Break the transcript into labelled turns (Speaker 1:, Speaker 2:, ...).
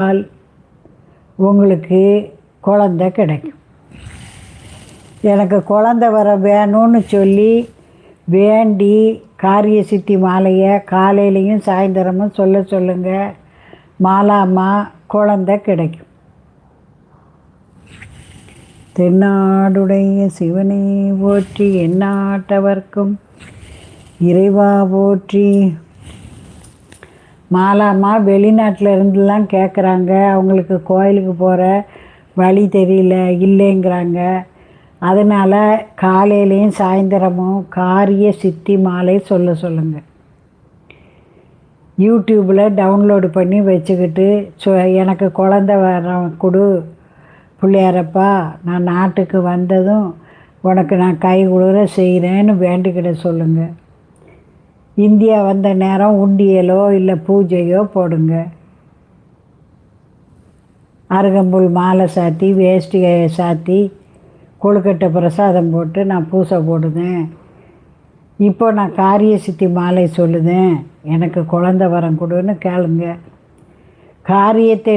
Speaker 1: நாள் உங்களுக்கு குழந்த கிடைக்கும். எனக்கு குழந்த வர வேணும்னு சொல்லி வேண்டி காரிய சித்தி மாலையை காலையிலையும் சாயந்தரமும் சொல்ல சொல்லுங்கள் மாலாமா குழந்த கிடைக்கும். தென்னாடுடைய சிவனை போற்றி எந்நாட்டவர்க்கும் இறைவா போற்றி மாலாமா வெளிநாட்டில் இருந்துலாம் கேட்குறாங்க அவங்களுக்கு கோயிலுக்கு போகிற வழி தெரியல இல்லைங்கிறாங்க. அதனால் காலையிலையும் சாயந்தரமும் காரிய சித்தி மாலை சொல்ல சொல்லுங்கள் யூடியூப்பில் டவுன்லோடு பண்ணி வச்சுக்கிட்டு சொ எனக்கு குழந்த வர கொடு பிள்ளையாரப்பா நான் நாட்டுக்கு வந்ததும் உனக்கு நான் கை குளிர செய்கிறேன்னு வேண்டிக்கிட சொல்லுங்கள் இந்தியா வந்த நேரம் உண்டியலோ இல்லை பூஜையோ போடுங்க. அருகம்புல் மாலை சாத்தி வேஷ்டியை சாத்தி கொழுக்கட்டை பிரசாதம் போட்டு நான் பூசை போடுதேன். இப்போ நான் காரிய சித்தி மாலை சொல்லுதேன். எனக்கு குழந்த வரம் கொடுன்னு கேளுங்க. காரியத்தை